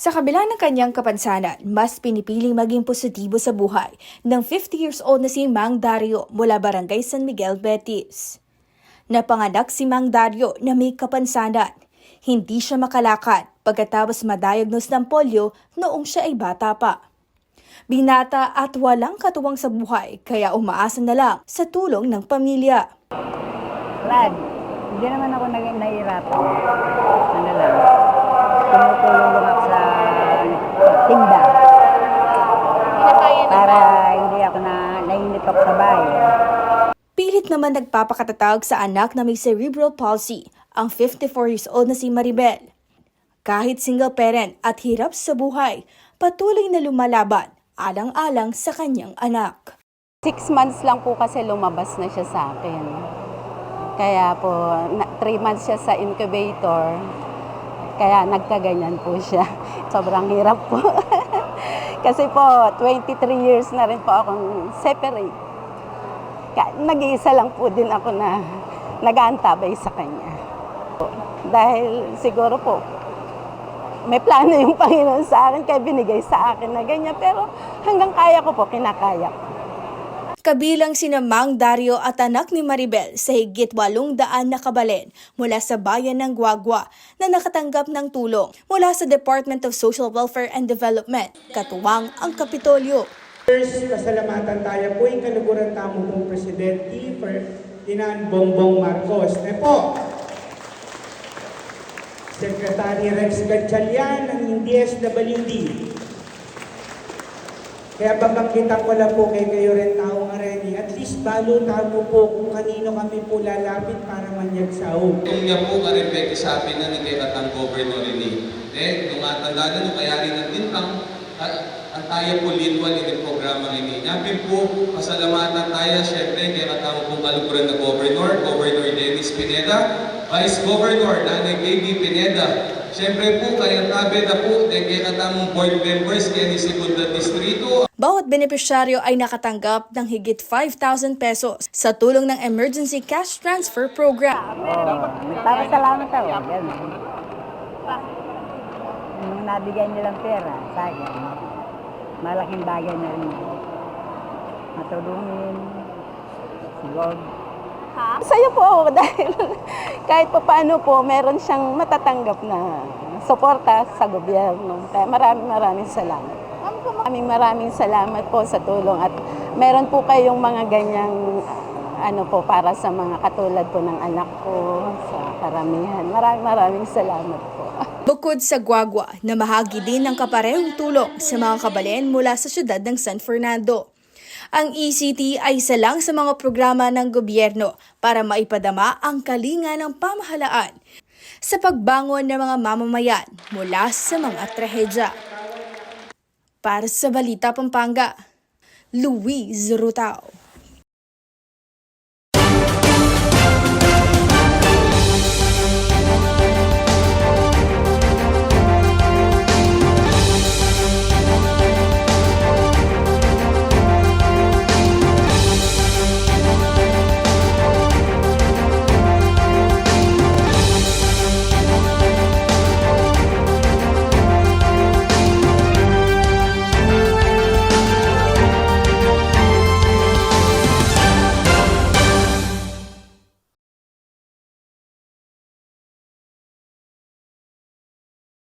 Sa kabila ng kanyang kapansanan, mas pinipiling maging positibo sa buhay ng 50 years old na si Mang Dario mula Barangay San Miguel, Betis. Napanganak si Mang Dario na may kapansanan. Hindi siya makalakad pagkatapos madiagnose ng polio noong siya ay bata pa. Binata at walang katuwang sa buhay kaya umaasa na lang sa tulong ng pamilya. Lad, hindi naman ako naging nahihirapan. Ano lang, tumutulong lang ako sa tinda. Para hindi ako na nainip ako sa bahay. Pilit naman nagpapakatatag sa anak na may cerebral palsy, ang 54 years old na si Maribel. Kahit single parent at hirap sa buhay, patuloy na lumalaban alang-alang sa kanyang anak. Six months lang po kasi lumabas na siya sa akin. Kaya po, na, three months siya sa incubator. Kaya nagkaganyan po siya. Sobrang hirap po. kasi po, 23 years na rin po akong separate. Nag-iisa lang po din ako na nag-aantabay sa kanya. Dahil siguro po, may plano yung Panginoon sa akin, kaya binigay sa akin na ganyan. Pero hanggang kaya ko po, kinakaya ko. Kabilang sina Mang Dario at anak ni Maribel sa higit walong daan na kabalen mula sa bayan ng Guagua na nakatanggap ng tulong mula sa Department of Social Welfare and Development, katuwang ang Kapitolyo. First, pasalamatan tayo po yung kaluguran tamo pong Presidente Ferdinand Bongbong Marcos. Na po, Secretary Rex Gatchalian ng DSWD. Kaya babangkitan ko lang po kay kayo rin tao nga rin. At least balo tamo po kung kanino kami po lalapit para manyag sa Kung niya po ka rin sabi na ni kay Katang Governor ni eh, nung atanda na nung kaya rin ng tintang, at ang tayo po lidwan ini programa ini. Nabi po, pasalamatan tayo syempre kay Katang po kalukuran na Governor, Governor Dennis Pineda, Vice Governor Nanay Baby Pineda. Syempre po, kaya tabi na po, kay Katang board members, kaya ni Segunda Distrito, Bawat benepisyaryo ay nakatanggap ng higit 5,000 pesos sa tulong ng Emergency Cash Transfer Program. Oh, nagpapasalamat ako. Ganun. Nung nabigay nilang pera sa akin, malaking bagay na rin. yun. Matulungin, si Lord. Masaya po ako dahil kahit pa paano po, meron siyang matatanggap na suporta sa gobyerno. Kaya maraming maraming salamat. Maraming maraming salamat po sa tulong at meron po kayong mga ganyang ano po para sa mga katulad po ng anak ko sa karamihan. Maraming maraming salamat po. Bukod sa Guagua, namahagi din ng kaparehong tulong sa mga kabalen mula sa syudad ng San Fernando. Ang ECT ay isa lang sa mga programa ng gobyerno para maipadama ang kalinga ng pamahalaan sa pagbangon ng mga mamamayan mula sa mga trahedya. Para sa Balita Pampanga, Luis Rutao.